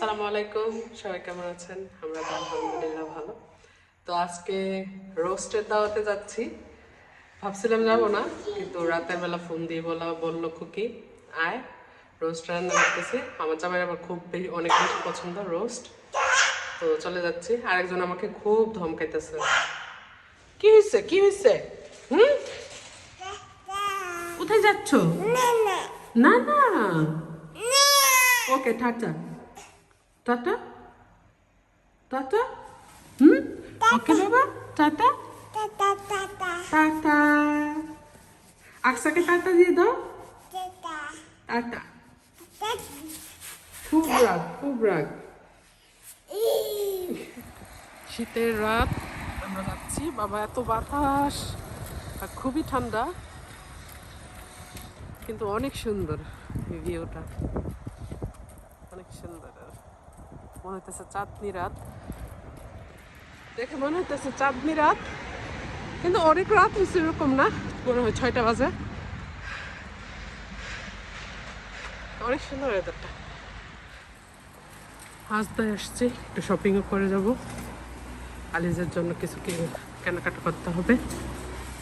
আসসালামু আলাইকুম। সবাই কেমন আছেন? আমরা তো আলহামদুলিল্লাহ ভালো। তো আজকে রোস্টের দাওয়াতে যাচ্ছি। ভাবছিলাম যাব না কিন্তু রাতের বেলা ফোন দিয়ে বলা বলল খুকি আয় রোস্ট রান্না করতেছি। আমার জামাই আবার খুব বেশি অনেক বেশি পছন্দ রোস্ট। তো চলে যাচ্ছি। আরেকজন আমাকে খুব ধমকাইতেছে। কি হয়েছে কি হয়েছে হুম? কোথায় যাচ্ছ? না না। Okay tata tata tata hmm okay বাবা টাটা টাটা আকসাকে টাটা দিয়ে দাও। টাটা খুব রাগ খুব রাগ শীতের রাত আমরা যাচ্ছি। বাবা এত বাতাস। আর খুবই ঠান্ডা। কিন্তু অনেক সুন্দর ভিউটা। অনেক সুন্দর। মনে চাঁদনি রাত। দেখে মনে চাঁদনি রাত। কিন্তু অনেক রাত এরকম না? মনে হয় ছয়টা বাজে। অনেক সুন্দর ওয়েদারটা। হাসদায় আসছি, একটু শপিংও করে যাব। আলিজের জন্য কিছু কেনাকাটা করতে হবে।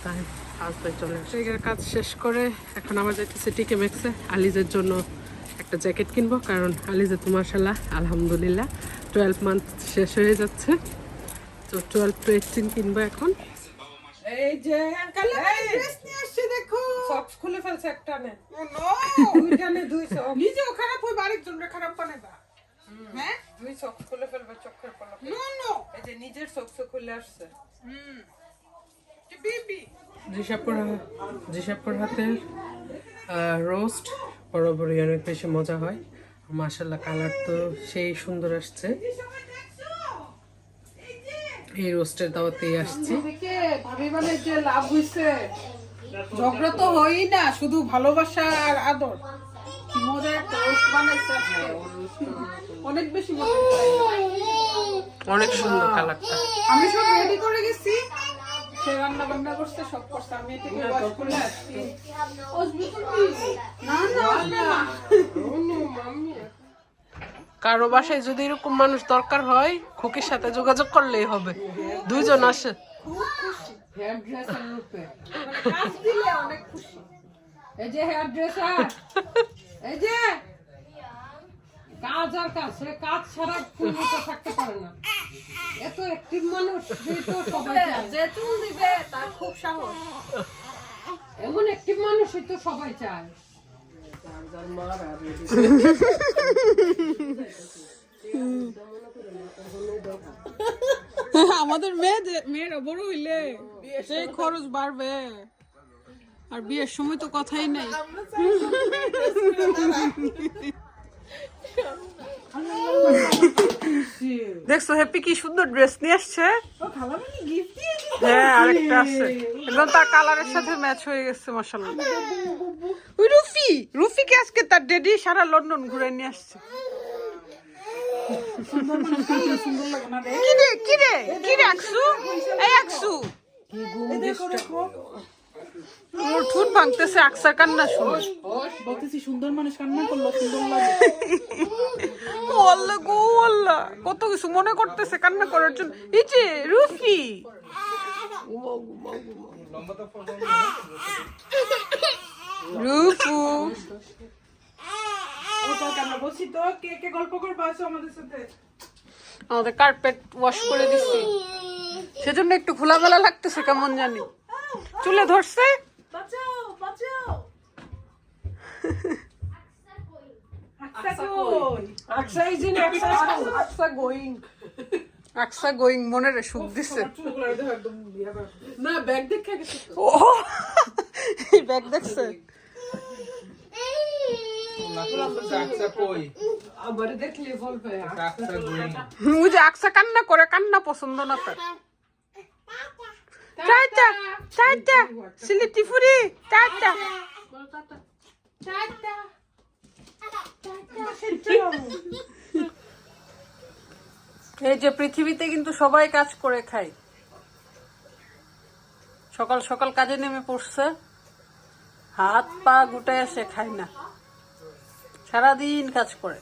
তাই হাসদায় চলে আসছি। কাজ শেষ করে এখন আমার যাইতেছে টিকে মেক্সে আলিজের জন্য একটা জ্যাকেট কিনবো কারণ আলিজে তো মার্শাল্লাহ আলহামদুলিল্লাহ টুয়েলভ মান্থ শেষ হয়ে যাচ্ছে। তো টুয়েলভ টু এইটিন কিনবো এখন। এই যে ড্রেস নিয়ে আসছে দেখো। সক্স খুলে ফেলছে একটা নে। খারাপ খারাপ হ্যাঁ? দুই সক্স খুলে ফেলবে চোখের পলকে। নো নো এই যে নিজের সক্স খুলে আসছে। হুম। বিবি। জিসাপুর জিসাপুর হাতের রোস্ট বরাবরই অনেক বেশি মজা হয়। মাসাল্লাহ কালার তো সেই সুন্দর আসছে। এই রোস্টের দাওয়াতেই আসছি। থেকে ভাবি মানে যে লাভ হইছে। ঝগড়া তো হয়ই না শুধু ভালোবাসা আর আদর। কি মজার একটা রোস্ট বানাইছে অনেক বেশি মজা অনেক সুন্দর কালারটা আমি সব রেডি করে গেছি। রান্না করছে সব করছে। আমি এটাকে ওয়াশ করে আসছি না না না কারও বাসায় যদি এরকম মানুষ দরকার হয় খুকির সাথে যোগাযোগ করলেই হবে। দুইজন আসে। হেয়ার ড্রেসার রূপে কাজ দিলে অনেক খুশি। এই যে হেয়ার ড্রেসার এই যে কাজ আর কাজ সে কাজ ছাড়া ফুল মতো থাকতে পারে না। এত অ্যাক্টিভ মানুষ যে তো সবাই চায়। যে চুল দিবে তার খুব সাহস। এমন অ্যাক্টিভ মানুষই তো সবাই চায়। আমাদের মেয়ে মেয়েরা বড় হইলে সেই খরচ বাড়বে। আর বিয়ের সময় তো কথাই নাই। দেখছ হ্যাপি কি সুন্দর ড্রেস নিয়ে আসছে? হ্যাঁ আরেকটা আছে। একদম তার কালারের সাথে ম্যাচ হয়ে গেছে মাশাআল্লাহ। ওই রুফি রুফিকে আজকে তার ডেডি সারা লন্ডন ঘুরে নিয়ে আসছে। কি রে কি রে কি রে এই ওর ঠুট ভাঙতেছে আকসার কান্না শুনে। বলতেছি সুন্দর মানুষ কান্না করল সুন্দর লাগে। আল্লাহ গো কত কিছু মনে করতেছে কান্না করার জন্য। এই যে, রুফি। রুফু। আমাদের কার্পেট ওয়াশ করে দিচ্ছি। সেজন্য একটু খোলামেলা লাগতেছে কেমন জানি। চুলে ধরছে। বাঁচাও বাঁচাও। আকসা গোয়িং মনে রে সুখ দিছে। না ব্যাগ দেখে ও এই ব্যাগ দেখছে। ওই যে আকসা কান্না করে কান্না পছন্দ না তার। টাটা। টাটা সিলেটি ফুরি টাটা। এই যে পৃথিবীতে কিন্তু সবাই কাজ করে খায়। সকাল সকাল কাজে নেমে পড়ছে, হাত পা গুটায় সে খায় না। সারাদিন কাজ করে।